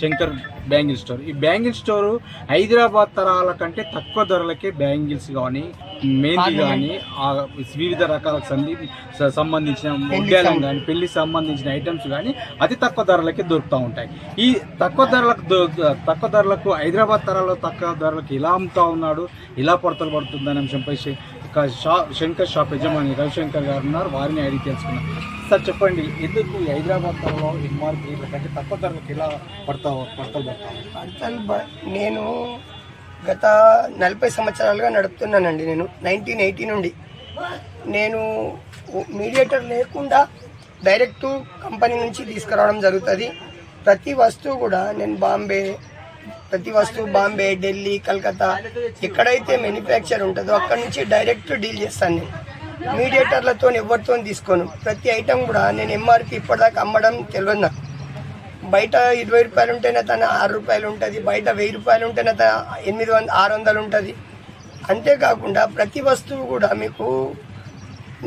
Shankar bangle store. ఈ bangle store Hyderabad తరాల కంటే తక్కువ ధరలకే బ్యాంగిల్స్ కానీ మెహందీ కానీ వివిధ రకాలకు సంది స- సంబంధించిన ముగ్గాలం కానీ పెళ్ళి సంబంధించిన ఐటమ్స్ కానీ అతి తక్కువ ధరలకే దొరుకుతూ ఉంటాయి. ఈ తక్కువ ధరలకు తక్కువ ధరలకు హైదరాబాద్ తరాల్లో తక్కువ ధరలకు ఎలా అమ్ముతా ఉన్నాడు ఎలా పొడతలు పడుతుందనే అంశంపై శ- ఒక షా శంకర్ షాప్ యజమాని రవిశంకర్ గారు ఉన్నారు. వారిని అడిగి తెలుసుకున్నాం సార్ చెప్పండి ఎందుకు హైదరాబాద్ ధరలో ఎంఆర్పి కంటే తక్కువ ధరలకు ఎలా పడతా పడతలు బ- నేను గత నలభై సంవత్సరాలుగా నడుపుతున్నానండి నేను నైన్టీన్ ఎయిటీ నుండి. నేను మీడియేటర్ లేకుండా డైరెక్ట్ కంపెనీ నుంచి తీసుకురావడం జరుగుతుంది. ప్రతి వస్తువు కూడా నేను బాంబే ప్రతి వస్తువు బాంబే ఢిల్లీ కలకత్తా ఎక్కడైతే మ్యానుఫ్యాక్చర్ ఉంటుందో అక్కడ నుంచి డైరెక్ట్ డీల్ చేస్తాను నేను. మీడియేటర్లతో ఎవరితో తీసుకోను. ప్రతి ఐటెం కూడా నేను ఎంఆర్పి ఇప్పటిదాకా అమ్మడం తెలియదు నాకు. బయట ఇరవై రూపాయలు ఉంటేనే తన ఆరు రూపాయలు ఉంటుంది బయట వెయ్యి రూపాయలు ఉంటేనే తన ఎనిమిది వంద ఆరు వందలు ఉంటుంది. అంతేకాకుండా ప్రతి వస్తువు కూడా మీకు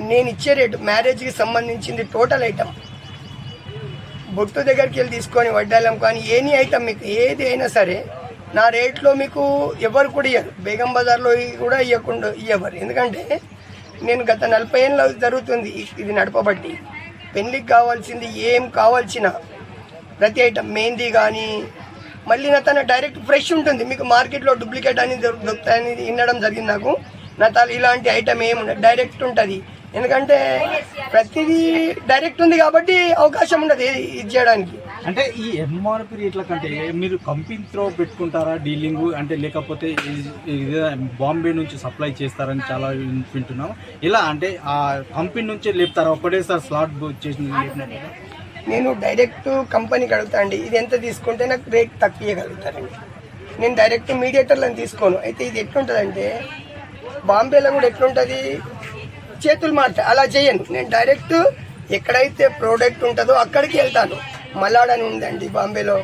నేను ఇచ్చే రేటు మ్యారేజ్కి సంబంధించింది టోటల్ ఐటమ్. బొట్టు దగ్గరికి వెళ్ళి తీసుకొని వడ్డాలం కానీ ఏని ఐటమ్ మీకు ఏది అయినా సరే నా రేట్లో మీకు ఎవరు కూడా ఇయ్యరు. బేగం బజార్లో కూడా ఇవ్వకుండా ఇవ్వరు ఎందుకంటే నేను గత నలభై ఏళ్ళ జరుగుతుంది ఇది నడపబట్టి. పెళ్ళికి కావాల్సింది ఏం కావాల్సిన ప్రతి ఐటమ్ మెహందీ కానీ మళ్ళీ నా తన డైరెక్ట్ ఫ్రెష్ ఉంటుంది. మీకు మార్కెట్లో డూప్లికేట్ అని దొరు- దొరుకుతాయని వినడం జరిగింది నాకు. నా తల ఇలాంటి ఐటమ్ ఏమి ఉండదు. డైరెక్ట్ ఉంటుంది. ఎందుకంటే ప్రతిదీ డైరెక్ట్ ఉంది కాబట్టి అవకాశం ఉండదు ఏది ఇది చేయడానికి. అంటే ఈ ఎంఆర్పి రేట్ల కంటే మీరు కంపెనీతో పెట్టుకుంటారా డీలింగ్? అంటే లేకపోతే బాంబే నుంచి సప్లై చేస్తారని చాలా విన్- వింటున్నాం ఇలా అంటే ఆ కంపెనీ నుంచే లేపుతారా? ఒకటేసారి స్లాట్ బుక్ చేసి లేపినట్టుగా? నేను డైరెక్ట్ కంపెనీకి అడుగుతా అండి ఇది ఎంత తీసుకుంటే నాకు రేట్ తక్కువ ఇవ్వగలుగుతారండి నేను డైరెక్ట్ మీడియేటర్లను తీసుకోను. అయితే ఇది ఎట్లుంటుందంటే బాంబేలో కూడా ఎట్లుంటుంది? చేతులు మారుతాయి అలా చేయను. నేను డైరెక్ట్ ఎక్కడైతే ప్రోడక్ట్ ఉంటుందో అక్కడికి వెళ్తాను. మలాడ్ అని ఉందండి బాంబేలో.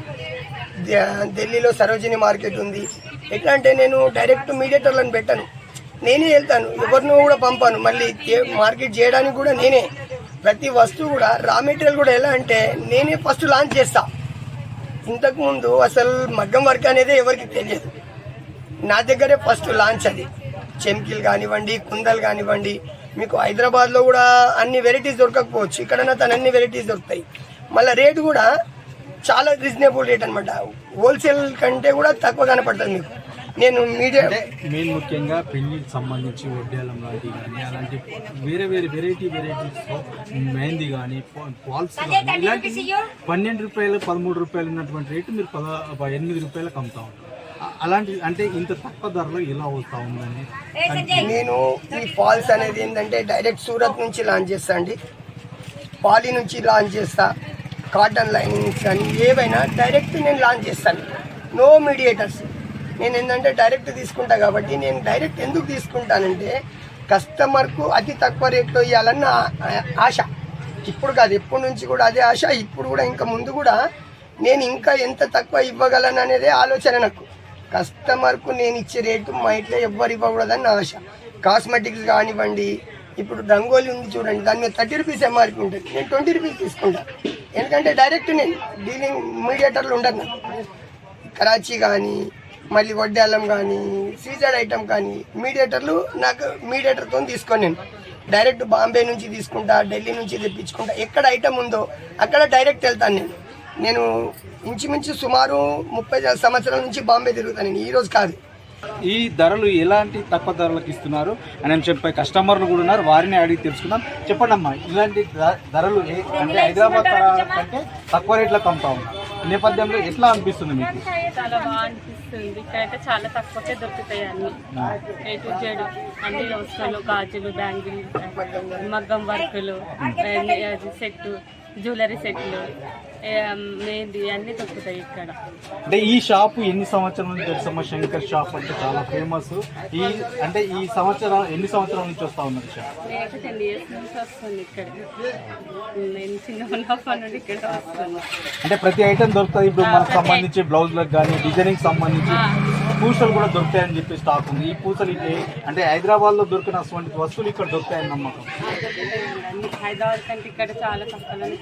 ఢిల్లీలో సరోజిని మార్కెట్ ఉంది. ఎట్లా అంటే నేను డైరెక్ట్ మీడియేటర్లను పెట్టను. నేనే వెళ్తాను. ఎవరినో కూడా పంపాను. మళ్ళీ మార్కెట్ చేయడానికి కూడా నేనే. ప్రతి వస్తువు కూడా రా మెటీరియల్ కూడా ఎలా అంటే నేనే ఫస్ట్ లాంచ్ చేస్తా. ఇంతకుముందు అసలు మగ్గం వర్క్ అనేది ఎవరికి తెలియదు. నా దగ్గరే ఫస్ట్ లాంచ్ అది. చెంకిలు కానివ్వండి కుందలు కానివ్వండి మీకు హైదరాబాద్లో కూడా అన్ని వెరైటీస్ దొరకకపోవచ్చు. ఇక్కడ తన అన్ని వెరైటీస్ దొరుకుతాయి. మళ్ళీ రేటు కూడా చాలా రీజనబుల్ రేట్ అనమాట హోల్సేల్ కంటే కూడా తక్కువ కనపడుతుంది మీకు. నేను మీడియా అంటే మెయిన్ ముఖ్యంగా పెళ్ళికి సంబంధించి వడ్డాలం లాంటివి కానీ అలాంటి వేరే వేరే వెరైటీ వెరైటీస్ మెహందీ కానీ ఫాల్స్ కానీ ఇలాంటి పన్నెండు రూపాయలు పదమూడు రూపాయలు ఉన్నటువంటి రేటు మీరు పద ప- ఎనిమిది రూపాయలకు అమ్ముతా ఉంటారు. అలాంటి అంటే ఇంత తక్కువ ధరలో ఎలా వస్తూ ఉందని నేను ఈ ఫాల్స్ అనేది ఏంటంటే డైరెక్ట్ సూరత్ నుంచి లాంచ్ చేస్తా అండి. పాలి నుంచి లాంచ్ చేస్తా కాటన్ లైనింగ్స్ కానీ ఏవైనా డైరెక్ట్ నేను లాంచ్ చేస్తాను. నో మీడియేటర్స్ నేను ఏంటంటే డైరెక్ట్ తీసుకుంటా కాబట్టి నేను డైరెక్ట్ ఎందుకు తీసుకుంటానంటే కస్టమర్కు అతి తక్కువ రేట్లో ఇవ్వాలన్న ఆశ. ఇప్పుడు కాదు ఎప్పటి నుంచి కూడా అదే ఆశ. ఇప్పుడు కూడా ఇంకా ముందు కూడా నేను ఇంకా ఎంత తక్కువ ఇవ్వగలను అనేది ఆలోచన నాకు. కస్టమర్కు నేను ఇచ్చే రేటు మా ఇంట్లో ఎవ్వరు ఇవ్వకూడదని ఆశ. కాస్మెటిక్స్ కానివ్వండి ఇప్పుడు రంగోలి ఉంది చూడండి దాని మీద థర్టీ రూపీస్ ఎంఆర్పి ఉంటుంది. నేను ట్వంటీ రూపీస్ తీసుకుంటాను ఎందుకంటే డైరెక్ట్ నేను డీలింగ్ మీడియేటర్లు ఉండను. నాకు కరాచీ కానీ మళ్ళీ వడ్డాలం కానీ సీజర్ ఐటమ్ కానీ మీడియేటర్లు నాకు మీడియేటర్తో తీసుకొని నేను. డైరెక్ట్ బాంబే నుంచి తీసుకుంటా ఢిల్లీ నుంచి తెప్పించుకుంటా. ఎక్కడ ఐటమ్ ఉందో అక్కడ డైరెక్ట్ వెళ్తాను నేను. నేను ఇంచుమించు సుమారు ముప్పై సంవత్సరాల నుంచి బాంబే తిరుగుతాను నేను. ఈరోజు కాదు. ఈ ధరలు ఎలాంటి తక్కువ ధరలకు ఇస్తున్నారు? అనే అంశంపై కస్టమర్లు కూడా ఉన్నారు. వారిని అడిగి తెలుసుకుందాం. చెప్పండి అమ్మా ఇలాంటి ధరలు అంటే హైదరాబాద్ కంటే తక్కువ రేట్లకు అమ్ముతా ఉన్నారు. నేపథ్యంలో ఎట్లా అనిపిస్తుంది మీకు? చాలా బాగా అనిపిస్తుంది ఇక్కడైతే చాలా తక్కువకే దొరుకుతాయి అన్ని. ఏ టు జెడ్ అన్ని వస్తువులు గాజులు బ్యాంగిల్ మగ్గం వర్కులు సెట్ జ్యువెలరీ సెట్లు మెహందీ అన్ని దొరుకుతాయి ఇక్కడ. అంటే ఈ షాపు ఎన్ని సంవత్సరాల నుంచి తెలుసమ్మా శంకర్ షాప్ అంటే చాలా ఫేమస్ ఈ అంటే ఈ సంవత్సరం ఎన్ని సంవత్సరాల నుంచి వస్తా ఉన్నారు షాప్? నేనైతే టెన్ ఇయర్స్ నుంచి వస్తుంది ఇక్కడ. నేను చిన్న ఉన్నప్పటి నుండి ఇక్కడ అంటే ప్రతి ఐటమ్ దొరుకుతుంది ఇప్పుడు మనకు సంబంధించి బ్లౌజ్లకు కానీ డిజైనింగ్ సంబంధించి. పూసలు కూడా దొరుకుతాయని చెప్పి స్టాక్ ఉంది. ఈ పూసలు ఇట్లా అంటే హైదరాబాద్లో దొరికిన అటువంటి వస్తువులు ఇక్కడ దొరుకుతాయని నమ్మకం. హైదరాబాద్ కంటే ఇక్కడ చాలా తక్కువలోనే